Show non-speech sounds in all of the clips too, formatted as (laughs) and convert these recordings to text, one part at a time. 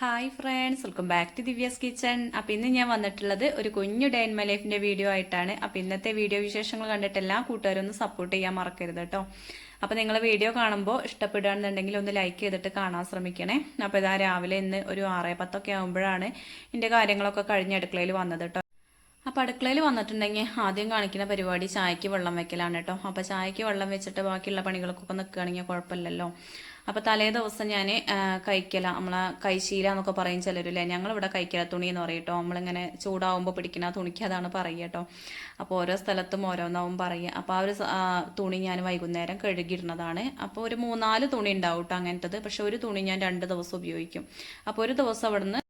Hi friends welcome back to Divya's kitchen അപ്പോൾ ഇന്ന് ഞാൻ വന്നിട്ടുള്ളത് ഒരു കുഞ്ഞു ഡേ ഇൻ മൈ വീഡിയോ ആയിട്ടാണ്. അപ്പോൾ ഇന്നത്തെ വീഡിയോ വിശേഷങ്ങൾ കണ്ടിട്ട് എല്ലാ കൂട്ടുകാരും ഒന്ന് സപ്പോർട്ട് ചെയ്യാൻ മറക്കരുത് കേട്ടോ അപ്പോൾ നിങ്ങൾ വീഡിയോ കാണുമ്പോൾ ഇഷ്ടപ്പെടുകയാണെന്നുണ്ടെങ്കിൽ ഒന്ന് ലൈക്ക് ചെയ്തിട്ട് കാണാൻ ശ്രമിക്കണേ. അപ്പോൾ ഇതാ രാവിലെ ഇന്ന് ഒരു ആറേ പത്തൊക്കെ ആകുമ്പോഴാണ് എന്റെ കാര്യങ്ങളൊക്കെ കഴിഞ്ഞ് അടുക്കളയിൽ വന്നത് കേട്ടോ അപ്പോൾ അടുക്കളയിൽ വന്നിട്ടുണ്ടെങ്കിൽ ആദ്യം കാണിക്കുന്ന പരിപാടി ചായക്ക് വെള്ളം വെക്കലാണ് കേട്ടോ അപ്പോൾ ചായക്ക് വെള്ളം വെച്ചിട്ട് ബാക്കിയുള്ള പണികൾക്കൊക്കെ നിൽക്കുകയാണെങ്കിൽ കുഴപ്പമില്ലല്ലോ. അപ്പോൾ തലേ ദിവസം ഞാൻ കഴിക്കല. നമ്മളെ കൈശീല എന്നൊക്കെ പറയും ചിലരില്ലേ? ഞങ്ങളിവിടെ കൈക്കല തുണി എന്ന് പറയും നമ്മളിങ്ങനെ ചൂടാവുമ്പോൾ പിടിക്കുന്ന തുണിക്ക് അതാണ് പറയുക കേട്ടോ അപ്പോൾ ഓരോ സ്ഥലത്തും ഓരോന്നാവും പറയുക. അപ്പോൾ ആ ഒരു തുണി ഞാൻ വൈകുന്നേരം കഴുകിയിടുന്നതാണ്. അപ്പോൾ ഒരു മൂന്നാൽ തുണി ഉണ്ടാവും കേട്ടോ അങ്ങനത്തത്. പക്ഷെ ഒരു തുണി ഞാൻ രണ്ട് ദിവസം ഉപയോഗിക്കും. അപ്പോൾ ഒരു ദിവസം അവിടുന്ന്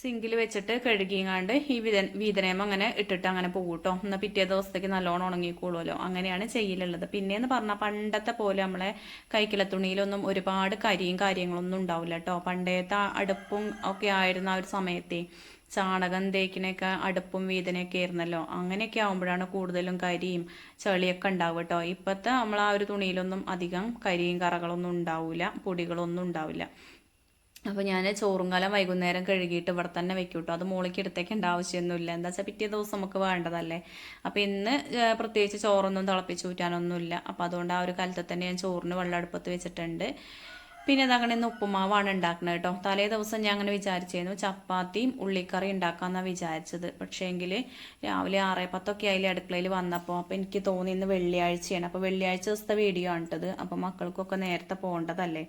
സിങ്കിൽ വെച്ചിട്ട് കഴുകിങ്ങാണ്ട് ഈ വിത വീതനേമം അങ്ങനെ ഇട്ടിട്ട് അങ്ങനെ പോകും കേട്ടോ എന്നാൽ പിറ്റേ ദിവസത്തേക്ക് നല്ലോണം ഉണങ്ങിക്കോളുമല്ലോ അങ്ങനെയാണ് ചെയ്യലുള്ളത്. പിന്നെയെന്ന് പറഞ്ഞാൽ പണ്ടത്തെ പോലെ നമ്മളെ കൈക്കില തുണിയിലൊന്നും ഒരുപാട് കരിയും കാര്യങ്ങളൊന്നും ഉണ്ടാവില്ല കേട്ടോ പണ്ടത്തെ അടുപ്പും ഒക്കെ ആയിരുന്ന ആ ഒരു സമയത്തെ ചാണകം തേക്കിനൊക്കെ അടുപ്പും വീതനൊക്കെ ആയിരുന്നല്ലോ. അങ്ങനെയൊക്കെ ആകുമ്പോഴാണ് കൂടുതലും കരിയും ചെളിയൊക്കെ ഉണ്ടാവുക കേട്ടോ ഇപ്പോഴത്തെ നമ്മൾ ആ ഒരു തുണിയിലൊന്നും അധികം കരിയും കറകളൊന്നും ഉണ്ടാവില്ല പൊടികളൊന്നും ഉണ്ടാവില്ല. അപ്പോൾ ഞാൻ ചോറും കാലം വൈകുന്നേരം കഴുകിയിട്ട് ഇവിടെ തന്നെ വെക്കും കേട്ടോ അത് മോളിക്ക് എടുത്തേക്കേണ്ട ആവശ്യമൊന്നുമില്ല. എന്താ വെച്ചാൽ പിറ്റേ ദിവസം നമുക്ക് വേണ്ടതല്ലേ? അപ്പോൾ ഇന്ന് പ്രത്യേകിച്ച് ചോറൊന്നും തിളപ്പിച്ച് ഊറ്റാനൊന്നുമില്ല. അപ്പോൾ അതുകൊണ്ട് ആ ഒരു കാലത്ത് തന്നെ ഞാൻ ചോറിന് വെള്ളം അടുപ്പത്ത് വെച്ചിട്ടുണ്ട്. പിന്നെ അതങ്ങനെ ഇന്ന് ഉപ്പുമാവാണ് ഉണ്ടാക്കുന്നത് കേട്ടോ. തലേ ദിവസം ഞാൻ അങ്ങനെ വിചാരിച്ചിരുന്നു ചപ്പാത്തിയും ഉള്ളിക്കറി ഉണ്ടാക്കാമെന്നാണ് വിചാരിച്ചത്. പക്ഷേ എങ്കിൽ രാവിലെ ആറേ പത്തൊക്കെ ആയില്ലേ അടുക്കളയിൽ വന്നപ്പോൾ അപ്പോൾ എനിക്ക് തോന്നി ഇന്ന് വെള്ളിയാഴ്ചയാണ്. അപ്പോൾ വെള്ളിയാഴ്ച ദിവസത്തെ വീഡിയോ ആണിട്ടത് അപ്പോൾ മക്കൾക്കൊക്കെ നേരത്തെ പോകേണ്ടതല്ലേ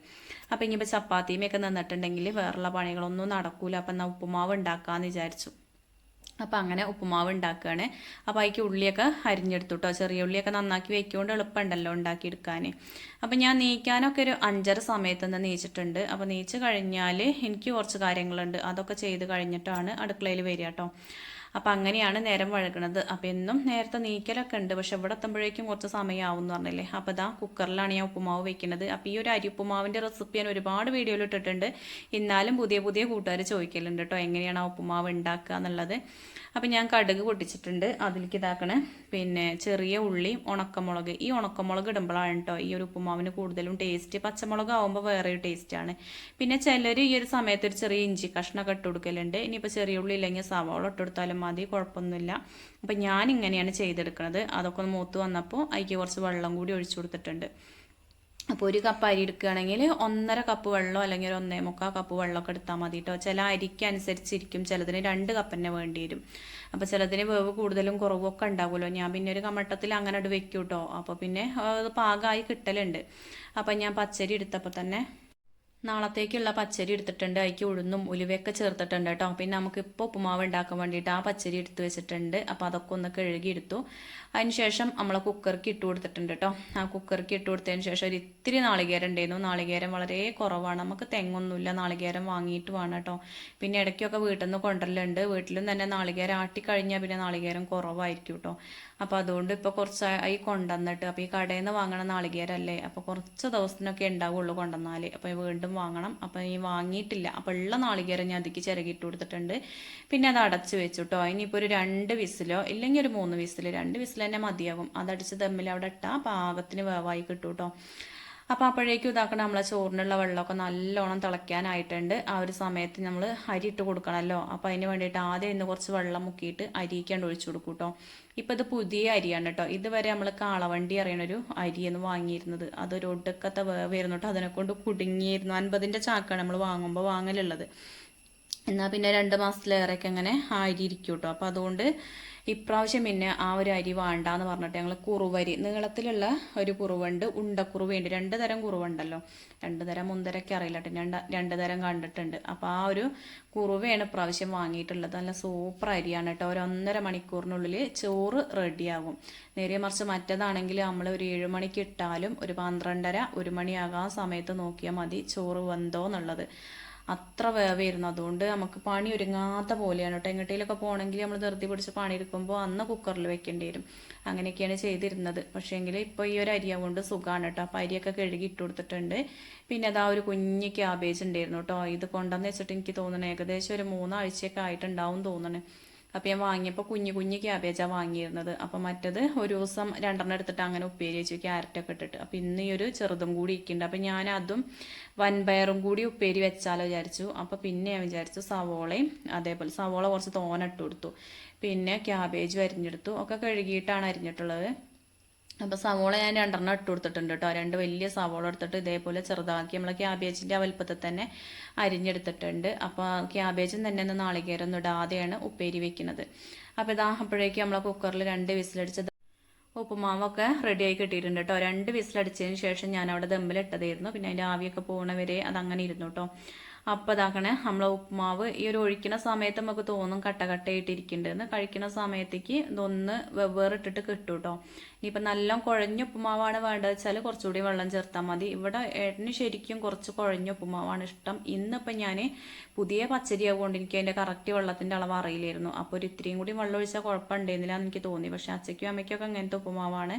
അപ്പോൾ ഇനിയിപ്പോൾ ചപ്പാത്തിയുമൊക്കെ നിന്നിട്ടുണ്ടെങ്കിൽ വേറെയുള്ള പണികളൊന്നും നടക്കൂല. അപ്പം എന്നാൽ ഉപ്പുമാവ് ഉണ്ടാക്കാമെന്ന് വിചാരിച്ചു. അപ്പോൾ അങ്ങനെ ഉപ്പുമാവ് ഉണ്ടാക്കുകയാണ് അപ്പോൾ അതിക്ക് ഉള്ളിയൊക്കെ അരിഞ്ഞെടുത്തു കേട്ടോ ചെറിയ ഉള്ളിയൊക്കെ നന്നാക്കി വെക്കുകൊണ്ട് എളുപ്പമുണ്ടല്ലോ ഉണ്ടാക്കിയെടുക്കാൻ അപ്പോൾ ഞാൻ നീക്കാനൊക്കെ ഒരു അഞ്ചര സമയത്ത് തന്നെ നീച്ചിട്ടുണ്ട്. അപ്പോൾ നീച്ച് കഴിഞ്ഞാൽ എനിക്ക് കുറച്ച് കാര്യങ്ങളുണ്ട്. അതൊക്കെ ചെയ്ത് കഴിഞ്ഞിട്ടാണ് അടുക്കളയിൽ വരിക കേട്ടോ അപ്പോൾ അങ്ങനെയാണ് നേരം വഴകണത് അപ്പോൾ എന്നും നേരത്തെ നീക്കലൊക്കെ ഉണ്ട്. പക്ഷെ ഇവിടെ എത്തുമ്പോഴേക്കും കുറച്ച് സമയമാവും എന്ന് പറഞ്ഞില്ലേ? അപ്പോൾ ഇതാ കുക്കറിലാണ് ഞാൻ ഉപ്പുമാവ് വെക്കുന്നത്. അപ്പോൾ ഈ ഒരു അരി ഉപ്പുമാവിന്റെ റെസിപ്പി ഞാൻ ഒരുപാട് വീഡിയോയിൽ ഇട്ടിട്ടുണ്ട്. എന്നാലും പുതിയ പുതിയ കൂട്ടുകാർ ചോദിക്കലുണ്ട് കേട്ടോ എങ്ങനെയാണ് ആ ഉപ്പുമാവ് ഉണ്ടാക്കുക എന്നുള്ളത്. അപ്പോൾ ഞാൻ കടുക് പൊട്ടിച്ചിട്ടുണ്ട്. അതിലേക്ക് ഇതാക്കണേ. പിന്നെ ചെറിയ ഉള്ളിയും ഉണക്കമുളക്. ഈ ഉണക്കമുളക് ഇടുമ്പോഴാണ് കേട്ടോ ഈ ഒരു ഉപ്പുമാവിന് കൂടുതലും ടേസ്റ്റ് പച്ചമുളക് ആവുമ്പോൾ വേറെ ഒരു ടേസ്റ്റാണ് പിന്നെ ചിലർ ഈ ഒരു സമയത്ത് ഒരു ചെറിയ ഇഞ്ചി കഷ്ണമൊക്കെ ഇട്ട് കൊടുക്കലുണ്ട്. ഇനിയിപ്പോൾ ചെറിയ ഉള്ളി ഇല്ലെങ്കിൽ സവാള ഇട്ട് കൊടുത്താലും മതി കുഴപ്പമൊന്നുമില്ല. അപ്പം ഞാൻ ഇങ്ങനെയാണ് ചെയ്തെടുക്കുന്നത് അതൊക്കെ ഒന്ന് മൂത്ത് വന്നപ്പോൾ അതിക്ക് കുറച്ച് വെള്ളം കൂടി ഒഴിച്ചു കൊടുത്തിട്ടുണ്ട്. അപ്പോൾ ഒരു കപ്പ് അരി എടുക്കുകയാണെങ്കിൽ ഒന്നര കപ്പ് വെള്ളം അല്ലെങ്കിൽ ഒരു ഒന്നേ മുക്കാൽ കപ്പ് വെള്ളമൊക്കെ എടുത്താൽ മതി കേട്ടോ ചില അരിക്ക് അനുസരിച്ചിരിക്കും ചിലതിന് രണ്ട് കപ്പ് തന്നെ വേണ്ടി വരും. അപ്പോൾ ചിലതിന് വേവ് കൂടുതലും കുറവൊക്കെ ഉണ്ടാകുമല്ലോ ഞാൻ പിന്നെ ഒരു കമട്ടത്തിൽ അങ്ങനെ ഇട്ട് വെക്കും കേട്ടോ അപ്പോൾ പിന്നെ അത് പാകമായി കിട്ടലുണ്ട്. അപ്പം ഞാൻ പച്ചരി എടുത്തപ്പോൾ തന്നെ നാളത്തേക്കുള്ള പച്ചരി എടുത്തിട്ടുണ്ട്. അതിക്ക് ഉഴുന്നും ഉലുവയൊക്കെ ചേർത്തിട്ടുണ്ട് കേട്ടോ. പിന്നെ നമുക്ക് ഇപ്പോൾ ഉപ്പുമാവ് ഉണ്ടാക്കാൻ വേണ്ടിയിട്ട് ആ പച്ചരി എടുത്തു വെച്ചിട്ടുണ്ട്. അപ്പോൾ അതൊക്കെ ഒന്ന് കഴുകി എടുത്തു അതിനുശേഷം നമ്മൾ കുക്കർക്ക് ഇട്ട് കൊടുത്തിട്ടുണ്ട് കേട്ടോ. ആ കുക്കർക്ക് ഇട്ട് കൊടുത്തതിന് ശേഷം ഒരു ഇത്തിരി നാളികേരം ഉണ്ടായിരുന്നു. നാളികേരം വളരെ കുറവാണ്. നമുക്ക് തെങ്ങൊന്നുമില്ല. നാളികേരം വാങ്ങിയിട്ട് വേണം കേട്ടോ. പിന്നെ ഇടയ്ക്കൊക്കെ വീട്ടിൽ നിന്ന് കൊണ്ടുവരലുണ്ട്. വീട്ടിലും തന്നെ നാളികേരം ആട്ടി കഴിഞ്ഞാൽ പിന്നെ നാളികേരം കുറവായിരിക്കും കേട്ടോ. അപ്പോൾ അതുകൊണ്ട് ഇപ്പോൾ കുറച്ചായി കൊണ്ടുവന്നിട്ട് അപ്പോൾ ഈ കടയിൽ നിന്ന് വാങ്ങണ നാളികേരല്ലേ? അപ്പോൾ കുറച്ച് ദിവസത്തിനൊക്കെ ഉണ്ടാവുള്ളൂ കൊണ്ടുവന്നാൽ അപ്പോൾ വീണ്ടും വാങ്ങണം. അപ്പോൾ ഈ വാങ്ങിയിട്ടില്ല. അപ്പോൾ ഉള്ള നാളികേരം ഞാൻ അതിക്ക് ചിരകിട്ട് കൊടുത്തിട്ടുണ്ട്. പിന്നെ അത് അടച്ച് വെച്ചു കേട്ടോ ഇനിയിപ്പോൾ ഒരു രണ്ട് വിസിലോ ഇല്ലെങ്കിൽ ഒരു മൂന്ന് വിസിൽ രണ്ട് വിസിൽ തന്നെ മതിയാകും. അതടിച്ച് തമ്മിൽ അവിടെ ഇട്ടാൽ പാകത്തിന് വേവായി കിട്ടും കേട്ടോ അപ്പോൾ അപ്പോഴേക്കും ഇതാക്കണം നമ്മളെ ചോറിനുള്ള വെള്ളമൊക്കെ നല്ലോണം തിളയ്ക്കാനായിട്ടുണ്ട്. ആ ഒരു സമയത്ത് നമ്മൾ അരി ഇട്ട് കൊടുക്കണമല്ലോ അപ്പോൾ അതിന് വേണ്ടിയിട്ട് ആദ്യം ഇന്ന് കുറച്ച് വെള്ളം മുക്കിയിട്ട് അരിക്കാണ്ട് ഒഴിച്ചു കൊടുക്കും കേട്ടോ ഇപ്പോൾ ഇത് പുതിയ അരിയാണ് കേട്ടോ ഇതുവരെ നമ്മൾ കാളവണ്ടി അറിയണൊരു അരിയെന്ന് വാങ്ങിയിരുന്നത്. അതൊരു ഒടുക്കത്തെ വേവായിരുന്നു കേട്ടോ അതിനെ കൊണ്ട് കുടുങ്ങിയിരുന്നു. അൻപതിന്റെ ചാക്കാണ് നമ്മൾ വാങ്ങുമ്പോൾ വാങ്ങലുള്ളത്. എന്നാൽ പിന്നെ രണ്ട് മാസത്തിലേറെയൊക്കെ അങ്ങനെ അരി ഇരിക്കും കേട്ടോ അപ്പോൾ അതുകൊണ്ട് ഇപ്രാവശ്യം പിന്നെ ആ ഒരു അരി വേണ്ടാന്ന് പറഞ്ഞിട്ട് ഞങ്ങൾ കുറുവരി നീളത്തിലുള്ള ഒരു കുറുവുണ്ട് ഉണ്ടക്കുറുവയുണ്ട് രണ്ട് തരം കുറുവുണ്ടല്ലോ. രണ്ട് തരം മുന്തരൊക്കെ അറിയില്ല രണ്ട് രണ്ട് തരം കണ്ടിട്ടുണ്ട്. അപ്പോൾ ആ ഒരു കുറുവയാണ് ഇപ്രാവശ്യം വാങ്ങിയിട്ടുള്ളത്. നല്ല സൂപ്പർ അരിയാണ് കേട്ടോ. ഒരു ഒന്നര മണിക്കൂറിനുള്ളിൽ ചോറ് റെഡിയാകും. നേരെ മറിച്ച് മറ്റേതാണെങ്കിൽ നമ്മൾ ഒരു ഏഴ് മണിക്ക് ഇട്ടാലും ഒരു പന്ത്രണ്ടര ഒരു മണിയാകാൻ സമയത്ത് നോക്കിയാൽ മതി ചോറ് വെന്തോ എന്നുള്ളത്. അത്ര വേവായിരുന്നു. അതുകൊണ്ട് നമുക്ക് പണി ഒരുങ്ങാത്ത പോലെയാണ് കേട്ടോ. എങ്ങോട്ടേലൊക്കെ പോകണമെങ്കിൽ നമ്മൾ ധൃതി പിടിച്ച് പണി എടുക്കുമ്പോൾ അന്ന് കുക്കറിൽ വെക്കേണ്ടി വരും. അങ്ങനെയൊക്കെയാണ് ചെയ്തിരുന്നത്. പക്ഷേങ്കിൽ ഇപ്പോൾ ഈ ഒരു അരി കൊണ്ട് സുഖമാണ് കേട്ടോ. അപ്പോൾ അരിയൊക്കെ കഴുകി ഇട്ട് കൊടുത്തിട്ടുണ്ട്. പിന്നെ അതാ ഒരു കുഞ്ഞ് ക്യാബേജ് ഉണ്ടായിരുന്നു കേട്ടോ. ഇത് കൊണ്ടെന്ന് വെച്ചിട്ട് എനിക്ക് തോന്നുന്നത് ഏകദേശം ഒരു മൂന്നാഴ്ചയൊക്കെ ആയിട്ടുണ്ടാവും തോന്നണേ. അപ്പോൾ ഞാൻ വാങ്ങിയപ്പോൾ കുഞ്ഞു കുഞ്ഞു ക്യാബേജാണ് വാങ്ങിയിരുന്നത്. അപ്പോൾ മറ്റത് ഒരു ദിവസം രണ്ടെണ്ണം എടുത്തിട്ട് അങ്ങനെ ഉപ്പേരി വെച്ചു ക്യാരറ്റൊക്കെ ഇട്ടിട്ട്. അപ്പോൾ ഇന്ന് ഈ ഒരു ചെറുതും കൂടി ഇരിക്കുന്നുണ്ട്. അപ്പോൾ ഞാൻ അതും വൻപയറും കൂടി ഉപ്പേരി വെച്ചാലോ വിചാരിച്ചു. അപ്പോൾ പിന്നെ ഞാൻ വിചാരിച്ചു സവോളയും അതേപോലെ സവോള കുറച്ച് തോനിട്ട് കൊടുത്തു. പിന്നെ ക്യാബേജ് അരിഞ്ഞെടുത്തു ഒക്കെ കഴുകിയിട്ടാണ് അരിഞ്ഞിട്ടുള്ളത്. അപ്പോൾ സവോള ഞാൻ രണ്ടെണ്ണം ഇട്ട് കൊടുത്തിട്ടുണ്ട് കേട്ടോ രണ്ട് വലിയ സവോള എടുത്തിട്ട് ഇതേപോലെ ചെറുതാക്കി നമ്മൾ ക്യാബേജിന്റെ വലുപ്പത്തിൽ തന്നെ അരിഞ്ഞെടുത്തിട്ടുണ്ട്. അപ്പോൾ ക്യാബേജും തന്നെ ഒന്ന് നാളികേരൊന്നും ഇടാതെയാണ് ഉപ്പേരി വെക്കുന്നത്. അപ്പോൾ ഇതാ അപ്പോഴേക്കും നമ്മൾ കുക്കറിൽ രണ്ട് വിസിലടിച്ചത് ഉപ്പുമാവൊക്കെ റെഡിയായി കിട്ടിയിട്ടുണ്ട് കേട്ടോ രണ്ട് വിസിലടിച്ചതിന് ശേഷം ഞാൻ അവിടെ ദമ്മിലിട്ടതായിരുന്നു. പിന്നെ അതിന്റെ ആവിയൊക്കെ പോകണവരെ അതങ്ങനെ ഇരുന്നു കേട്ടോ അപ്പോൾ ഇതാക്കണേ നമ്മൾ ഉപ്പുമാവ് ഈ ഒരു ഒഴിക്കുന്ന സമയത്ത് നമുക്ക് തോന്നും കട്ട കട്ടയായിട്ടിരിക്കുന്നുണ്ടെന്ന് കഴിക്കുന്ന സമയത്തേക്ക് ഇതൊന്ന് വെവ്വേറെ ഇട്ടിട്ട് കിട്ടും കേട്ടോ ഇനിയിപ്പോൾ നല്ല കുഴഞ്ഞ ഉപ്പുമാവാണ് വേണ്ടത് വെച്ചാൽ കുറച്ചുകൂടി വെള്ളം ചേർത്താൽ മതി. ഇവിടെ ഏട്ടന് ശരിക്കും കുറച്ച് കുഴഞ്ഞ ഉപ്പുമാവാണ് ഇഷ്ടം. ഇന്നിപ്പോൾ ഞാൻ പുതിയ പച്ചരി ആവുകൊണ്ട് എനിക്ക് അതിന്റെ കറക്റ്റ് വെള്ളത്തിന്റെ അളവ് അറിയില്ലായിരുന്നു. അപ്പോൾ ഒരു ഇത്രയും കൂടി വെള്ളം ഒഴിച്ചാൽ കുഴപ്പമുണ്ടായിരുന്നില്ല എന്ന് എനിക്ക് തോന്നി. പക്ഷേ അച്ഛയ്ക്കും അമ്മയ്ക്കൊക്കെ അങ്ങനത്തെ ഉപ്പുമാവാണ്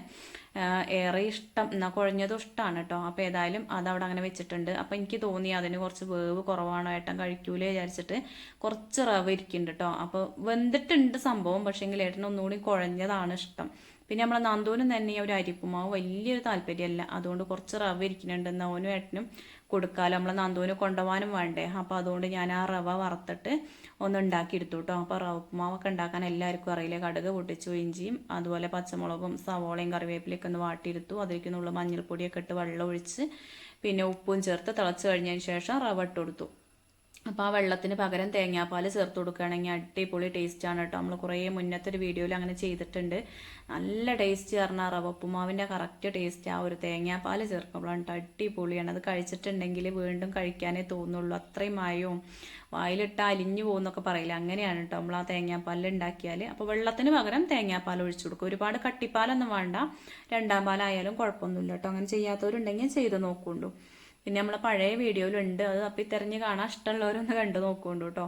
ഏറെ ഇഷ്ടം. എന്നാൽ കുഴഞ്ഞതും ഇഷ്ടമാണ് കേട്ടോ അപ്പോൾ ഏതായാലും അതവിടെ അങ്ങനെ വെച്ചിട്ടുണ്ട്. അപ്പോൾ എനിക്ക് തോന്നി അതിന് കുറച്ച് വേവ് കുറവാണോ ഏട്ടൻ കഴിക്കൂലേ വിചാരിച്ചിട്ട് കുറച്ച് റവ ഇരിക്കുന്നുണ്ട് കേട്ടോ അപ്പോൾ വെന്തിട്ടുണ്ട് സംഭവം പക്ഷേങ്കിൽ ഏട്ടൻ ഒന്നുകൂടി കുഴഞ്ഞതാണ് ഇഷ്ടം. പിന്നെ നമ്മളെ നന്ദോനും തന്നെ ഒരു അരിപ്പുമാവ് വലിയൊരു താല്പര്യമല്ല. അതുകൊണ്ട് കുറച്ച് റവ ഇരിക്കുന്നുണ്ട് നവനും ഏട്ടനും കൊടുക്കാലോ. നമ്മളെ നന്ദൂന് കൊണ്ടുപോകാനും വേണ്ടേ. അപ്പോൾ അതുകൊണ്ട് ഞാൻ ആ റവ വറുത്തിട്ട് ഒന്ന് ഉണ്ടാക്കി എടുത്തു കേട്ടോ. അപ്പോൾ റവ ഉപ്പുമാവൊക്കെ ഉണ്ടാക്കാൻ എല്ലാവർക്കും അറിയില്ല? കടുക് പൊട്ടിച്ചു ഇഞ്ചിയും അതുപോലെ പച്ചമുളകും സവോളയും കറിവേപ്പിലൊക്കെ ഒന്ന് വാട്ടിയെടുത്തു. അതിലേക്ക് നുള്ള മഞ്ഞൾപ്പൊടിയൊക്കെ ഇട്ട് വെള്ളം ഒഴിച്ച് പിന്നെ ഉപ്പും ചേർത്ത് തിളച്ച് കഴിഞ്ഞതിന് ശേഷം റവ ഇട്ട് കൊടുത്തു. അപ്പോൾ ആ വെള്ളത്തിന് പകരം തേങ്ങാപ്പാൽ ചേർത്ത് കൊടുക്കുകയാണെങ്കിൽ അടിപൊളി ടേസ്റ്റാണ് കേട്ടോ. നമ്മൾ കുറേ മുന്നത്തെ ഒരു വീഡിയോയിൽ അങ്ങനെ ചെയ്തിട്ടുണ്ട്. നല്ല ടേസ്റ്റ് പറഞ്ഞാൽ റവ ഉപ്പുമാവിന്റെ കറക്റ്റ് ടേസ്റ്റ് ആ ഒരു തേങ്ങാപ്പാൽ ചേർക്കുമ്പോഴാണ് കേട്ടോ അടിപൊളിയാണ്. അത് കഴിച്ചിട്ടുണ്ടെങ്കിൽ വീണ്ടും കഴിക്കാനേ തോന്നുള്ളൂ. അത്രയും മായവും വായിലിട്ട് അലിഞ്ഞു പോകുന്നൊക്കെ പറയില്ല? അങ്ങനെയാണ് കേട്ടോ നമ്മൾ ആ തേങ്ങാപ്പാലിൽ ഉണ്ടാക്കിയാൽ അപ്പോൾ വെള്ളത്തിന് പകരം തേങ്ങാപ്പാൽ ഒഴിച്ചു കൊടുക്കും. ഒരുപാട് കട്ടിപ്പാലൊന്നും വേണ്ട. രണ്ടാം പാലായാലും കുഴപ്പമൊന്നുമില്ല കേട്ടോ. അങ്ങനെ ചെയ്യാത്തവരുണ്ടെങ്കിൽ ചെയ്ത് നോക്കുള്ളൂ പിന്നെ നമ്മളെ പഴയ വീഡിയോയിലുണ്ട്. അത് തപ്പി തിരഞ്ഞ് കാണാൻ ഇഷ്ടമുള്ളവരൊന്ന് കണ്ടു നോക്കുന്നുണ്ട് കേട്ടോ.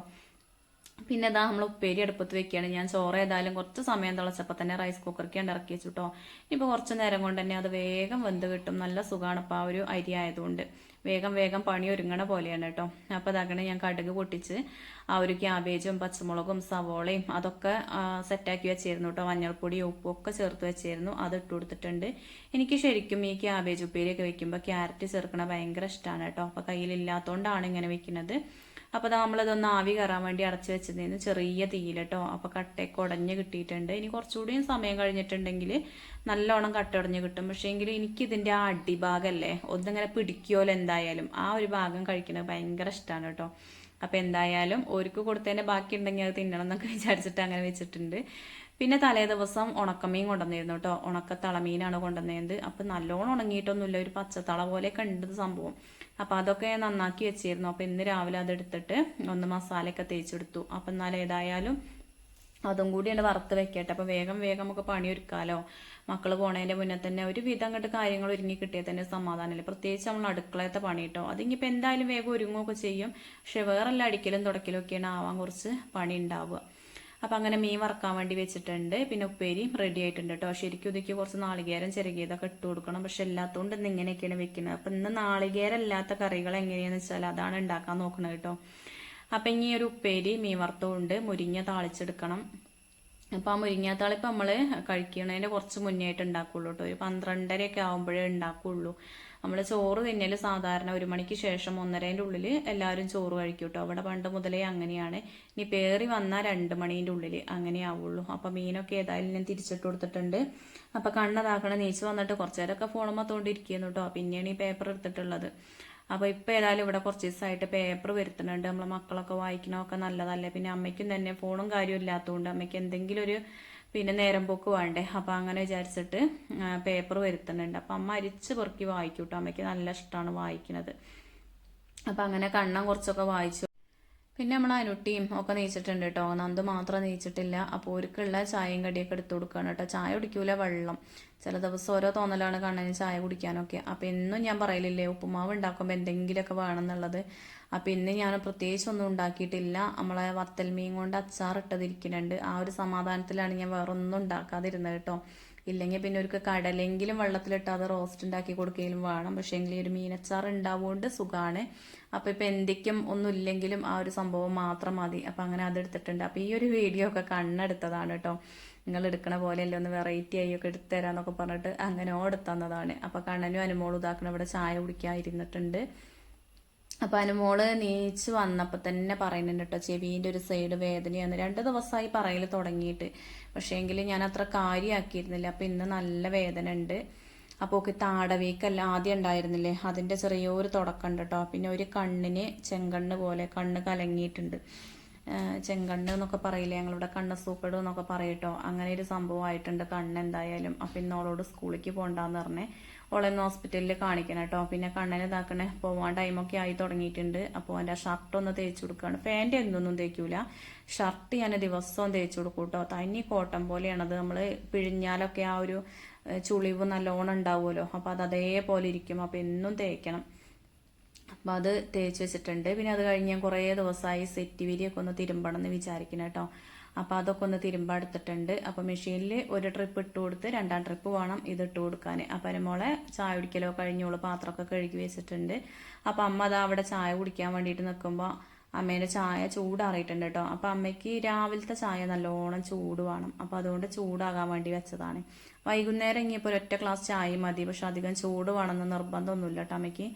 പിന്നെ ഇതാ നമ്മൾ ഉപ്പേരി അടുപ്പത്ത് വെക്കുകയാണ്. ഞാൻ ചോറ് ഏതായാലും കുറച്ച് സമയം തിളച്ചപ്പോൾ തന്നെ റൈസ് കുക്കർക്ക് ഇറക്കി വെച്ചു കേട്ടോ. ഇപ്പോൾ കുറച്ച് നേരം കൊണ്ട് തന്നെ അത് വേഗം വെന്ത് കിട്ടും. നല്ല സുഖമാണ് ഇപ്പോൾ ആ ഒരു അരി ആയതുകൊണ്ട്. വേഗം വേഗം പണി ഒരുങ്ങണ പോലെയാണ് കേട്ടോ. അപ്പോൾ അതാകണേ ഞാൻ കടുക് പൊട്ടിച്ച് ആ ഒരു ക്യാബേജും പച്ചമുളകും സവോളയും അതൊക്കെ സെറ്റാക്കി വെച്ചിരുന്നു കേട്ടോ. മഞ്ഞൾപ്പൊടിയും ഉപ്പും ഒക്കെ ചേർത്ത് വെച്ചിരുന്നു. അത് ഇട്ട് കൊടുത്തിട്ടുണ്ട്. എനിക്ക് ശരിക്കും ഈ ക്യാബേജ് ഉപ്പേരിയൊക്കെ വെക്കുമ്പോൾ ക്യാരറ്റ് ചേർക്കണ ഭയങ്കര ഇഷ്ടമാണ് കേട്ടോ. അപ്പോൾ കയ്യിലില്ലാത്തതുകൊണ്ടാണ് ഇങ്ങനെ വെക്കുന്നത് അപ്പോൾ നമ്മളിതൊന്ന് ആവി കയറാൻ വേണ്ടി അടച്ച് വെച്ചതിന് ചെറിയ തീയിലട്ടോ. അപ്പോൾ കട്ടയൊക്കെ ഉടഞ്ഞ് കിട്ടിയിട്ടുണ്ട്. ഇനി കുറച്ചുകൂടി സമയം കഴിഞ്ഞിട്ടുണ്ടെങ്കിൽ നല്ലോണം കട്ട ഉടഞ്ഞ് കിട്ടും. പക്ഷേ എങ്കിൽ എനിക്കിതിന്റെ ആ അടിഭാഗമല്ലേ ഒന്നിങ്ങനെ പിടിക്കുമല്ലോ എന്തായാലും. ആ ഒരു ഭാഗം കഴിക്കുന്നത് ഭയങ്കര ഇഷ്ടമാണ് കേട്ടോ. അപ്പോൾ എന്തായാലും ഒരുക്ക് കൊടുത്തതിന്റെ ബാക്കി ഉണ്ടെങ്കിൽ അത് തിന്നണം എന്നൊക്കെ വിചാരിച്ചിട്ട് അങ്ങനെ വെച്ചിട്ടുണ്ട്. പിന്നെ തലേ ദിവസം ഉണക്കമീൻ കൊണ്ടുവന്നിരുന്നു കേട്ടോ. ഉണക്ക തളമീനാണ് കൊണ്ടുവന്നത്. അപ്പം നല്ലോണം ഉണങ്ങിയിട്ടൊന്നുമില്ല. ഒരു പച്ചത്തള പോലെ ഉണ്ട് സംഭവം. അപ്പം അതൊക്കെ നന്നാക്കി വെച്ചിരുന്നു. അപ്പം ഇന്ന് രാവിലെ അതെടുത്തിട്ട് ഒന്ന് മസാലയൊക്കെ തേച്ചെടുത്തു. അപ്പം എന്നാൽ ഏതായാലും അതും കൂടിയാണ് വറുത്ത് വെക്കട്ടെ. അപ്പം വേഗം വേഗം നമുക്ക് പണി ഒരുക്കാലോ. മക്കൾ പോണതിന്റെ മുന്നേ തന്നെ ഒരു വിധം അങ്ങോട്ട് കാര്യങ്ങൾ ഒരുങ്ങി കിട്ടിയാൽ തന്നെ സമാധാനമില്ല പ്രത്യേകിച്ച് നമ്മൾ അടുക്കളയത്തെ പണി കേട്ടോ അതിങ്ങിപ്പോൾ എന്തായാലും വേഗം ഒരുങ്ങുകയൊക്കെ ചെയ്യും. പക്ഷെ വേറെല്ലാം അടിക്കലും തുടക്കലും ഒക്കെയാണ് ആവാൻ കുറച്ച് പണി ഉണ്ടാവുക. അപ്പം അങ്ങനെ മീൻ വറക്കാൻ വേണ്ടി വെച്ചിട്ടുണ്ട്. പിന്നെ ഉപ്പേരി റെഡി ആയിട്ടുണ്ട് കേട്ടോ ശരിക്കും ഇതൊക്കെ കുറച്ച് നാളികേരം ചിരകിയതൊക്കെ ഇട്ട് കൊടുക്കണം. പക്ഷെ എല്ലാത്തോണ്ട് ഇന്ന് ഇങ്ങനെയൊക്കെയാണ് വെക്കുന്നത് അപ്പം ഇന്ന് നാളികേരം അല്ലാത്ത കറികൾ എങ്ങനെയാന്ന് വെച്ചാൽ അതാണ് ഉണ്ടാക്കാൻ നോക്കണത് കേട്ടോ അപ്പം ഇനി ഒരു ഉപ്പേരി മീൻ വറുത്തമുണ്ട് മുരിങ്ങ താളിച്ചെടുക്കണം. അപ്പോൾ ആ മുരിങ്ങാത്താളിപ്പം നമ്മൾ കഴിക്കണതിന്റെ കുറച്ച് മുന്നേ ആയിട്ട് ഉണ്ടാക്കുള്ളൂ കേട്ടോ ഒരു പന്ത്രണ്ടരയൊക്കെ ആകുമ്പോഴേ ഉണ്ടാക്കുള്ളൂ നമ്മൾ ചോറ് തിന്നൽ സാധാരണ ഒരു മണിക്ക് ശേഷം ഒന്നരേന്റെ ഉള്ളിൽ എല്ലാവരും ചോറ് കഴിക്കും കേട്ടോ അവിടെ പണ്ട് മുതലേ അങ്ങനെയാണ്. ഇനി പേറി വന്നാൽ രണ്ട് മണീന്റെ ഉള്ളിൽ അങ്ങനെ ആവുള്ളൂ. അപ്പോൾ മീനൊക്കെ ഏതായാലും ഞാൻ തിരിച്ചിട്ട് കൊടുത്തിട്ടുണ്ട്. അപ്പോൾ കണ്ണതാക്കണം നീച്ച് വന്നിട്ട് കുറച്ച് നേരമൊക്കെ ഫോണുമ്പോൾ തോണ്ടിരിക്കുന്നു കേട്ടോ പിന്നെയാണ് ഈ പേപ്പർ എടുത്തിട്ടുള്ളത്. അപ്പോൾ ഇപ്പോൾ ഏതായാലും ഇവിടെ കുറച്ച് ദിവസമായിട്ട് പേപ്പർ വരുത്തുന്നുണ്ട്. നമ്മളെ മക്കളൊക്കെ വായിക്കണമൊക്കെ നല്ലതല്ലേ? പിന്നെ അമ്മയ്ക്കും തന്നെ ഫോണും കാര്യവും ഇല്ലാത്തതുകൊണ്ട് അമ്മയ്ക്ക് എന്തെങ്കിലും ഒരു പിന്നെ നേരം പോക്ക് വേണ്ടേ? അപ്പോൾ അങ്ങനെ വിചാരിച്ചിട്ട് പേപ്പർ വരുത്തുന്നുണ്ട്. അപ്പം അമ്മ അരിച്ച് പെറുക്കി വായിക്കും കേട്ടോ അമ്മയ്ക്ക് നല്ല ഇഷ്ടമാണ് വായിക്കുന്നത്. അപ്പം അങ്ങനെ കണ്ണം കുറച്ചൊക്കെ വായിച്ചു. പിന്നെ നമ്മൾ അനുട്ടിയും ഒക്കെ നീച്ചിട്ടുണ്ട് കേട്ടോ നന്ദു മാത്രം നീച്ചിട്ടില്ല അപ്പോൾ ഒരുക്കുള്ള ചായയും കടിയൊക്കെ എടുത്തു കൊടുക്കുകയാണ് കേട്ടോ ചായ കുടിക്കൂല വെള്ളം. ചില ദിവസം ഓരോ തോന്നലാണ് കണ്ണന് ചായ കുടിക്കാനൊക്കെ. അപ്പോൾ എന്നും ഞാൻ പറയലില്ലേ ഉപ്പുമാവ് ഉണ്ടാക്കുമ്പോൾ എന്തെങ്കിലുമൊക്കെ വേണമെന്നുള്ളത് അപ്പം ഇന്ന് ഞാൻ പ്രത്യേകിച്ച് ഒന്നും ഉണ്ടാക്കിയിട്ടില്ല. നമ്മളെ വത്തൽ മീൻ കൊണ്ട് അച്ചാർ ഇട്ടതിരിക്കുന്നുണ്ട്. ആ ഒരു സമാധാനത്തിലാണ് ഞാൻ വേറെ ഒന്നും ഉണ്ടാക്കാതിരുന്നത് കേട്ടോ ഇല്ലെങ്കിൽ പിന്നെ ഒരു കടലെങ്കിലും വെള്ളത്തിലിട്ട് അത് റോസ്റ്റ് ഉണ്ടാക്കി കൊടുക്കുകയും വേണം. പക്ഷേ എങ്കിൽ ഒരു മീനച്ചാർ ഉണ്ടാവുകൊണ്ട് സുഖമാണ് അപ്പോൾ ഇപ്പോൾ എന്തൊക്കെയും ഒന്നുമില്ലെങ്കിലും ആ ഒരു സംഭവം മാത്രം മതി. അപ്പോൾ അങ്ങനെ അതെടുത്തിട്ടുണ്ട്. അപ്പോൾ ഈ ഒരു വീഡിയോ ഒക്കെ കണ്ണെടുത്തതാണ് കേട്ടോ. നിങ്ങൾ എടുക്കണ പോലെയല്ല ഒന്ന് വെറൈറ്റി ആയി ഒക്കെ എടുത്തു തരാമെന്നൊക്കെ പറഞ്ഞിട്ട് അങ്ങനെ ഓടെത്തന്നതാണ്. അപ്പോൾ കണ്ണനും അനുമോളും ഇതാക്കണം ഇവിടെ ചായ കുടിക്കാതിരുന്നിട്ടുണ്ട്. അപ്പം അനുമോൾ നീച്ച് വന്നപ്പോൾ തന്നെ പറയുന്നുണ്ട് കേട്ടോ ചെവിന്റെ ഒരു സൈഡ് വേദനയാണ്. രണ്ട് ദിവസമായി പറയൽ തുടങ്ങിയിട്ട്. പക്ഷേങ്കിൽ ഞാൻ അത്ര കാര്യമാക്കിയിരുന്നില്ല. അപ്പൊ ഇന്ന് നല്ല വേദന ഉണ്ട് അപ്പോൾ ഒക്കെ താടവീക്കല്ല ആദ്യം ഉണ്ടായിരുന്നില്ലേ? അതിന്റെ ചെറിയൊരു തുടക്കമുണ്ട് കേട്ടോ പിന്നെ ഒരു കണ്ണിന് ചെങ്കണ്ണ് പോലെ കണ്ണ് കലങ്ങിയിട്ടുണ്ട്. ചെങ്കണ്ണ് എന്നൊക്കെ പറയില്ലേ? ഞങ്ങളിവിടെ കണ്ണ് സൂക്കേട് എന്നൊക്കെ പറയട്ടോ അങ്ങനെ ഒരു സംഭവമായിട്ടുണ്ട് കണ്ണ് എന്തായാലും അപ്പം ഇന്ന് ഓളോട് സ്കൂളിലേക്ക് പോകണ്ടെന്ന് പറഞ്ഞേ ഓളെന്ന് ഹോസ്പിറ്റലിൽ കാണിക്കണം കേട്ടോ പിന്നെ കണ്ണിന് ഇതാക്കണേ പോവാൻ ടൈമൊക്കെ ആയി തുടങ്ങിയിട്ടുണ്ട്. അപ്പോൾ എന്റെ ഷർട്ട് ഒന്ന് തേച്ച് കൊടുക്കുകയാണ് ഫാന്റെ എന്തൊന്നും തേക്കൂല. ഷർട്ട് ഞാൻ ദിവസവും തേച്ചു കൊടുക്കും കേട്ടോ തനി കോട്ടൺ പോലെയാണത്. നമ്മൾ പിഴിഞ്ഞാലൊക്കെ ആ ഒരു ചുളിവ് നല്ലോണം ഉണ്ടാവുമല്ലോ. അപ്പോൾ അത് അതേപോലെ ഇരിക്കും. അപ്പോൾ എന്നും തേക്കണം. അപ്പോൾ അത് തേച്ച് വെച്ചിട്ടുണ്ട്. പിന്നെ അത് കഴിഞ്ഞ് ഞാൻ കുറേ ദിവസമായി സെറ്റ് വിരിയൊക്കെ ഒന്ന് തിരുമ്പണം എന്ന് വിചാരിക്കണം കേട്ടോ. അപ്പോൾ അതൊക്കെ ഒന്ന് തിരുമ്പ എടുത്തിട്ടുണ്ട്. അപ്പം മെഷീനിൽ ഒരു ട്രിപ്പ് ഇട്ട് കൊടുത്ത് രണ്ടാം ട്രിപ്പ് വേണം ഇത് ഇട്ട് കൊടുക്കാൻ അപ്പം അനുമോളെ ചായ കുടിക്കലോ കഴിഞ്ഞോളൂ പാത്രമൊക്കെ കഴുകി വെച്ചിട്ടുണ്ട്. അപ്പോൾ അമ്മ അത് അവിടെ ചായ കുടിക്കാൻ വേണ്ടിയിട്ട് നിൽക്കുമ്പോൾ അമ്മേന്റെ ചായ ചൂടാറിയിട്ടുണ്ട് കേട്ടോ. അപ്പോൾ അമ്മയ്ക്ക് രാവിലത്തെ ചായ നല്ലോണം ചൂട് വേണം. അപ്പോൾ അതുകൊണ്ട് ചൂടാകാൻ വേണ്ടി വെച്ചതാണ്. വൈകുന്നേരം ഇനിയിപ്പോൾ ഒരൊറ്റ ഗ്ലാസ് ചായ മതി. പക്ഷെ അധികം ചൂട് വേണമെന്ന് നിർബന്ധമൊന്നുമില്ല കേട്ടോ അമ്മയ്ക്ക്.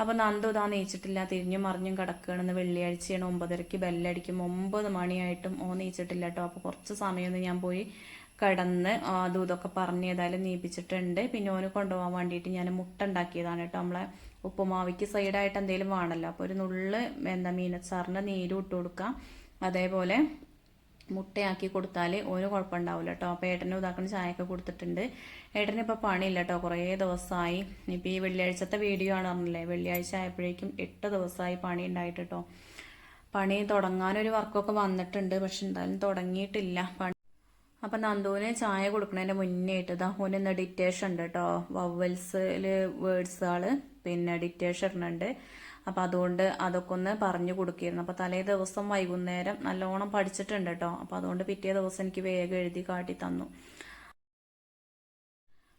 അപ്പൊ നന്ദു ഇതാ നീച്ചിട്ടില്ല. തിരിഞ്ഞും മറിഞ്ഞും കിടക്കുകയാണെന്ന് വെള്ളിയാഴ്ചയാണ് ഒമ്പതരയ്ക്ക് ബെല്ലടിക്കും. ഒമ്പത് മണിയായിട്ടും ഓ നീച്ചിട്ടില്ല കേട്ടോ. അപ്പൊ കുറച്ച് സമയമൊന്ന് ഞാൻ പോയി കിടന്ന് അതും ഇതൊക്കെ പറഞ്ഞ് ഏതായാലും നീപ്പിച്ചിട്ടുണ്ട്. പിന്നെ ഓന് കൊണ്ടുപോകാൻ വേണ്ടിയിട്ട് ഞാൻ മുട്ട ഉണ്ടാക്കിയതാണ് കേട്ടോ. നമ്മളെ ഉപ്പുമാവിക്ക് സൈഡായിട്ട് എന്തെങ്കിലും വേണമല്ലോ അപ്പോൾ ഒരു നുള്ള് എന്താ മീനച്ചാറിന്റെ നീര് ഇട്ട് കൊടുക്കാം. അതേപോലെ മുട്ടയാക്കി കൊടുത്താൽ ഒരു കുഴപ്പമുണ്ടാവില്ല കേട്ടോ അപ്പോൾ ഏട്ടനും ഇതാക്കുന്ന ചായയൊക്കെ കൊടുത്തിട്ടുണ്ട്. ഏട്ടന് ഇപ്പോൾ പണിയില്ല കേട്ടോ കുറേ ദിവസമായി. ഇപ്പോൾ ഈ വെള്ളിയാഴ്ചത്തെ വീഡിയോ ആണ് പറഞ്ഞില്ലേ? വെള്ളിയാഴ്ച ആയപ്പോഴേക്കും എട്ട് ദിവസമായി പണി ഉണ്ടായിട്ട് കേട്ടോ പണി തുടങ്ങാനൊരു വർക്കൊക്കെ വന്നിട്ടുണ്ട്. പക്ഷെ എന്തായാലും തുടങ്ങിയിട്ടില്ല. അപ്പം നന്ദുവിന് ചായ കൊടുക്കുന്നതിന്റെ മുന്നേ ആയിട്ട് ഇതാ ഓന് ഡിറ്റേഷൻ ഉണ്ട് കേട്ടോ വവൽസിൽ ആൾ പിന്നെ ഡിറ്റേഷൻ ഇടുന്നുണ്ട് അപ്പം അതുകൊണ്ട് അതൊക്കെ ഒന്ന് പറഞ്ഞു കൊടുക്കിയിരുന്നു. അപ്പോൾ തലേ ദിവസം വൈകുന്നേരം നല്ലോണം പഠിച്ചിട്ടുണ്ട് കേട്ടോ അപ്പോൾ അതുകൊണ്ട് പിറ്റേ ദിവസം എനിക്ക് വേഗം എഴുതി കാട്ടി തന്നു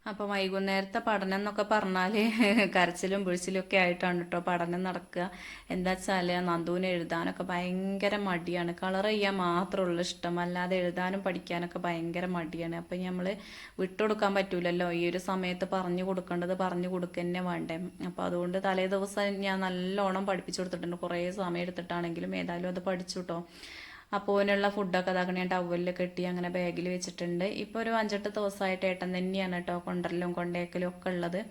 അപ്പം വൈകുന്നേരത്തെ പഠനം എന്നൊക്കെ പറഞ്ഞാൽ (laughs) കരച്ചിലും പിഴിച്ചിലും ഒക്കെ ആയിട്ടാണ് കേട്ടോ പഠനം നടക്കുക. എന്താ വെച്ചാൽ നന്ദുവിന് എഴുതാനൊക്കെ ഭയങ്കര മടിയാണ്. കളർ ചെയ്യാൻ മാത്രമുള്ള ഇഷ്ടം. അല്ലാതെ എഴുതാനും പഠിക്കാനൊക്കെ ഭയങ്കര മടിയാണ്. അപ്പം നമ്മൾ വിട്ടുകൊടുക്കാൻ പറ്റൂലല്ലോ. ഈ ഒരു സമയത്ത് പറഞ്ഞു കൊടുക്കേണ്ടത് പറഞ്ഞു കൊടുക്കുക തന്നെ വേണ്ടേ. അപ്പോൾ അതുകൊണ്ട് തലേ ദിവസം ഞാൻ നല്ലോണം പഠിപ്പിച്ചു കൊടുത്തിട്ടുണ്ട്. കുറേ സമയം എടുത്തിട്ടാണെങ്കിലും ഏതായാലും അത് പഠിച്ചു കേട്ടോ അപ്പോൾ അതിനുള്ള ഫുഡൊക്കെ അതാക്കണ ഞാൻ ടവലിൽ കെട്ടി അങ്ങനെ ബാഗിൽ വെച്ചിട്ടുണ്ട്. ഇപ്പോൾ ഒരു അഞ്ചെട്ട് ദിവസമായിട്ട് ഏട്ടൻ തന്നെയാണ് കേട്ടോ കൊണ്ടരലും കൊണ്ടേക്കലും ഒക്കെ ഉള്ളത്.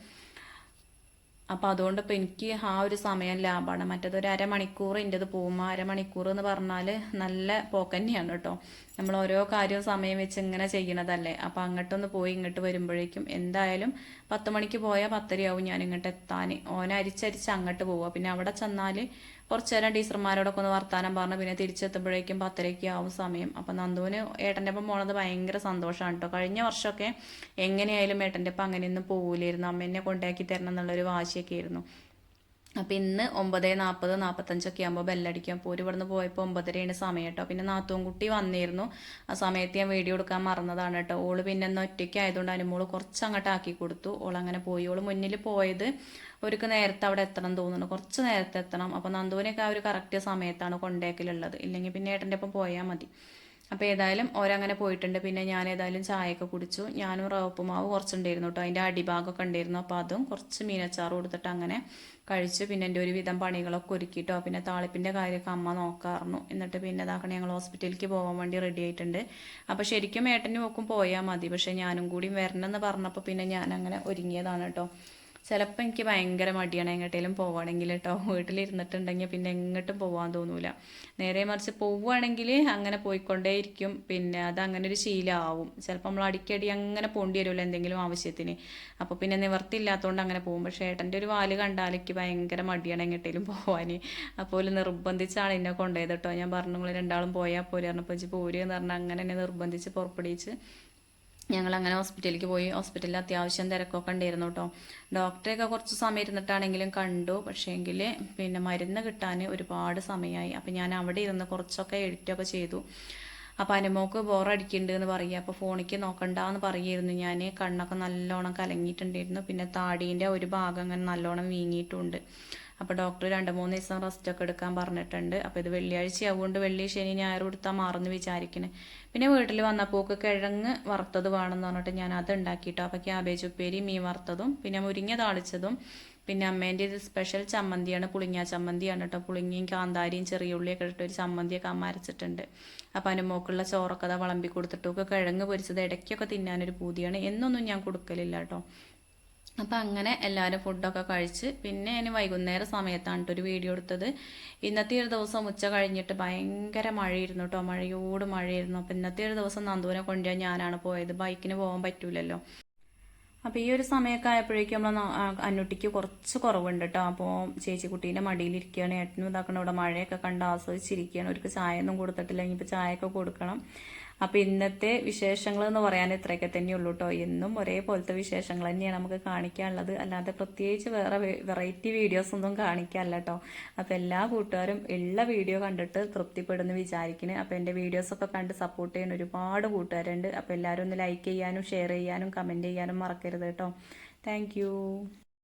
അപ്പോൾ അതുകൊണ്ട് ഇപ്പോൾ എനിക്ക് ആ ഒരു സമയം ലാഭമാണ് മറ്റേത് ഒരു അരമണിക്കൂർ എന്റെത് പോകുമ്പോൾ അരമണിക്കൂർ എന്ന് പറഞ്ഞാൽ നല്ല പോക്കന്നെയാണ് കേട്ടോ നമ്മൾ ഓരോ കാര്യവും സമയം വെച്ച് ഇങ്ങനെ ചെയ്യണതല്ലേ. അപ്പോൾ അങ്ങോട്ടൊന്ന് പോയി ഇങ്ങോട്ട് വരുമ്പോഴേക്കും എന്തായാലും പത്ത് മണിക്ക് പോയാൽ പത്തരയാവും ഞാൻ ഇങ്ങോട്ട് എത്താൻ ഓന അരിച്ചരിച്ച് അങ്ങോട്ട് പോവുക പിന്നെ അവിടെ ചെന്നാൽ കുറച്ച് നേരം ടീച്ചർമാരോടൊക്കെ ഒന്ന് വർത്താനം പറഞ്ഞു പിന്നെ തിരിച്ചെത്തുമ്പോഴേക്കും പത്തരയ്ക്ക് ആവും സമയം. അപ്പം നന്ദുവിന് ഏട്ടന്റെ ഒപ്പം പോണത് ഭയങ്കര സന്തോഷമാണ് കേട്ടോ കഴിഞ്ഞ വർഷമൊക്കെ എങ്ങനെയായാലും ഏട്ടന്റെ ഒപ്പം അങ്ങനെയൊന്നും പോകില്ലായിരുന്നു അമ്മ എന്നെ കൊണ്ടാക്കി തരണം എന്നുള്ളൊരു വാശിയൊക്കെ ആയിരുന്നു. അപ്പം ഇന്ന് ഒമ്പത് നാൽപ്പത് നാൽപ്പത്തഞ്ചൊക്കെ ആകുമ്പോൾ ബെല്ലടിക്കും. അപ്പോൾ ഒരു ഇവിടുന്ന് പോയപ്പോൾ ഒമ്പതരയാണ് സമയം കേട്ടോ. പിന്നെ നാത്തവും കുട്ടി വന്നിരുന്നു. ആ സമയത്ത് ഞാൻ വീഡിയോ എടുക്കാൻ മറന്നതാണ് കേട്ടോ. ഓൾ പിന്നെ ഒന്ന് ഒറ്റയ്ക്ക് ആയതുകൊണ്ട് അനുമോൾ കുറച്ച് അങ്ങോട്ട് ആക്കി കൊടുത്തു. ഓൾ അങ്ങനെ പോയി. ഓൾ മുന്നിൽ പോയത് ഒരുക്ക് നേരത്തെ അവിടെ എത്തണം തോന്നുന്നു. കുറച്ച് നേരത്തെ എത്തണം. അപ്പോൾ നന്ദുവിനൊക്കെ ആ ഒരു കറക്റ്റ് സമയത്താണ് കൊണ്ടേക്കലുള്ളത്. ഇല്ലെങ്കിൽ പിന്നെ ഏട്ടന്റെ ഒപ്പം പോയാൽ മതി. അപ്പോൾ ഏതായാലും ഓരങ്ങനെ പോയിട്ടുണ്ട്. പിന്നെ ഞാൻ ഏതായാലും ചായയൊക്കെ കുടിച്ചു. ഞാനും റവപ്പുമാവ് കുറച്ചുണ്ടായിരുന്നു കേട്ടോ അതിന്റെ അടിഭാഗമൊക്കെ ഉണ്ടായിരുന്നു. അപ്പോൾ അതും കുറച്ച് മീനച്ചാറ് കൊടുത്തിട്ട് അങ്ങനെ കഴിച്ചു. പിന്നെ എന്റെ ഒരുവിധം പണികളൊക്കെ ഒരുക്കിയിട്ടോ പിന്നെ താളിപ്പിന്റെ കാര്യമൊക്കെ അമ്മ നോക്കാറുന്നു. എന്നിട്ട് പിന്നെ ഇതാക്കണേ ഞങ്ങൾ ഹോസ്പിറ്റലിലേക്ക് പോകാൻ വേണ്ടി റെഡി ആയിട്ടുണ്ട്. അപ്പോൾ ശരിക്കും ഏട്ടനും നോക്കും പോയാൽ മതി. പക്ഷേ ഞാനും കൂടി വരണമെന്ന് പറഞ്ഞപ്പോൾ പിന്നെ ഞാൻ അങ്ങനെ ഒരുങ്ങിയതാണ് കേട്ടോ ചിലപ്പോൾ എനിക്ക് ഭയങ്കര മടിയാണ് എങ്ങോട്ടേലും പോവുകയാണെങ്കിൽ കേട്ടോ വീട്ടിലിരുന്നിട്ടുണ്ടെങ്കിൽ പിന്നെ എങ്ങോട്ടും പോകാൻ തോന്നൂല. നേരെ മറിച്ച് പോവുകയാണെങ്കിൽ അങ്ങനെ പോയിക്കൊണ്ടേയിരിക്കും. പിന്നെ അത് അങ്ങനെ ഒരു ശീലമാവും ചിലപ്പോൾ നമ്മൾ അടിക്കടി അങ്ങനെ പോണ്ടി വരുമല്ലോ എന്തെങ്കിലും ആവശ്യത്തിന്. അപ്പോൾ പിന്നെ നിവർത്തിയില്ലാത്തതുകൊണ്ട് അങ്ങനെ പോകും. പക്ഷേ ഏട്ടന്റെ ഒരു വാൽ കണ്ടാൽ എനിക്ക് ഭയങ്കര മടിയാണ് എങ്ങോട്ടേലും പോകാൻ അപ്പോൾ നിർബന്ധിച്ചാണ് എന്നെ കൊണ്ടുപോയത് കേട്ടോ ഞാൻ പറഞ്ഞു നിങ്ങൾ രണ്ടാളും പോയാൽ പോരെ. പറഞ്ഞപ്പോൾ പോരുക എന്ന് പറഞ്ഞാൽ അങ്ങനെ എന്നെ നിർബന്ധിച്ച് പുറപ്പെടുവിച്ച് ഞങ്ങൾ അങ്ങനെ ഹോസ്പിറ്റലിലേക്ക് പോയി. ഹോസ്പിറ്റലിൽ അത്യാവശ്യം തിരക്കൊക്കെ ഉണ്ടായിരുന്നു കേട്ടോ ഡോക്ടറെയൊക്കെ കുറച്ച് സമയം ഇരുന്നിട്ടാണെങ്കിലും കണ്ടു. പക്ഷേങ്കിൽ പിന്നെ മരുന്ന് കിട്ടാൻ ഒരുപാട് സമയമായി. അപ്പം ഞാൻ അവിടെ ഇരുന്ന് കുറച്ചൊക്കെ എഡിറ്റൊക്കെ ചെയ്തു. അപ്പം അനുമോക്ക് ബോറടിക്കുന്നുണ്ട് എന്ന് പറയുക അപ്പോൾ ഫോണിക്ക് നോക്കണ്ടെന്ന് പറയായിരുന്നു ഞാൻ കണ്ണൊക്കെ നല്ലോണം കലങ്ങിയിട്ടുണ്ടായിരുന്നു. പിന്നെ താടീന്റെ ഒരു ഭാഗം അങ്ങനെ നല്ലോണം വീങ്ങിയിട്ടുണ്ട്. അപ്പോൾ ഡോക്ടർ രണ്ട് മൂന്ന് ദിവസം റെസ്റ്റ് ഒക്കെ എടുക്കാൻ പറഞ്ഞിട്ടുണ്ട്. അപ്പോൾ ഇത് വെള്ളിയാഴ്ച ആവുകൊണ്ട് വെള്ളി ശനി ഞായർ കൊടുത്താൽ മാറുമെന്ന് വിചാരിക്കണേ. പിന്നെ വീട്ടിൽ വന്നപ്പോൾ കിഴങ്ങ് വറുത്തത് വേണമെന്ന് പറഞ്ഞിട്ട് ഞാൻ അത് ഉണ്ടാക്കിയിട്ടോ അപ്പോൾ ക്യാബേജ് ഉപ്പേരി മീൻ വറുത്തതും പിന്നെ മുരിങ്ങ താളിച്ചതും പിന്നെ അമ്മേന്റെ ഇത് സ്പെഷ്യൽ ചമ്മന്തിയാണ് പുളിങ്ങ ചമ്മന്തിയാണ് കേട്ടോ പുളിങ്ങയും കാന്താരിയും ചെറിയ ഉള്ളിയൊക്കെ ഇട്ടിട്ട് ഒരു ചമ്മന്തിയൊക്കെ അമ്മ അരച്ചിട്ടുണ്ട്. അതിന് മോക്കുള്ള ചോറൊക്കെ അതാ വിളമ്പി കൊടുത്തിട്ടൊക്കെ കിഴങ്ങ് പൊരിച്ചത് ഇടയ്ക്കൊക്കെ തിന്നാനൊരു പൂതിയാണ്. എന്നൊന്നും ഞാൻ കൊടുക്കലില്ല കേട്ടോ അപ്പം അങ്ങനെ എല്ലാവരും ഫുഡൊക്കെ കഴിച്ച് പിന്നെ ഇനി വൈകുന്നേര സമയത്താണ് ഒരു വീഡിയോ എടുത്തത്. ഇന്നത്തെ ഒരു ദിവസം ഉച്ച കഴിഞ്ഞിട്ട് ഭയങ്കര മഴയായിരുന്നു കേട്ടോ മഴയോട് മഴയായിരുന്നു. അപ്പം ഇന്നത്തെ ഒരു ദിവസം നന്ദുവിനെ കൊണ്ടുപോയി ഞാനാണ് പോയത്. ബൈക്കിന് പോകാൻ പറ്റൂലല്ലോ. അപ്പോൾ ഈ ഒരു സമയമൊക്കെ ആയപ്പോഴേക്കും നമ്മൾ അന്നുട്ടിക്ക് കുറച്ച് കുറവുണ്ട് കേട്ടോ അപ്പോൾ ചേച്ചി കുട്ടീന്റെ മടിയിലിരിക്കുകയാണ് ഏട്ടനും ഇതാക്കണം ഇവിടെ മഴയൊക്കെ കണ്ട് ആസ്വദിച്ചിരിക്കുകയാണ്. അവർക്ക് ചായ ഒന്നും കൊടുത്തിട്ടില്ല. ഇനിയിപ്പോൾ ചായയൊക്കെ കൊടുക്കണം. അപ്പോൾ ഇന്നത്തെ വിശേഷങ്ങൾ എന്ന് പറയാൻ ഇത്രയൊക്കെ തന്നെയുള്ളൂ കേട്ടോ എന്നും ഒരേപോലത്തെ വിശേഷങ്ങൾ തന്നെയാണ് നമുക്ക് കാണിക്കാനുള്ളത്. അല്ലാതെ പ്രത്യേകിച്ച് വേറെ വെറൈറ്റി വീഡിയോസ് ഒന്നും കാണിക്കാനല്ല കേട്ടോ അപ്പോൾ എല്ലാ കൂട്ടുകാരും ഉള്ള വീഡിയോ കണ്ടിട്ട് തൃപ്തിപ്പെടുന്നു വിചാരിക്കുന്നു അപ്പോൾ എന്റെ വീഡിയോസൊക്കെ കണ്ട് സപ്പോർട്ട് ചെയ്യുന്ന ഒരുപാട് കൂട്ടുകാരുണ്ട്. അപ്പോൾ എല്ലാവരും ഒന്ന് ലൈക്ക് ചെയ്യാനും ഷെയർ ചെയ്യാനും കമന്റ് ചെയ്യാനും മറക്കരുത് കേട്ടോ താങ്ക്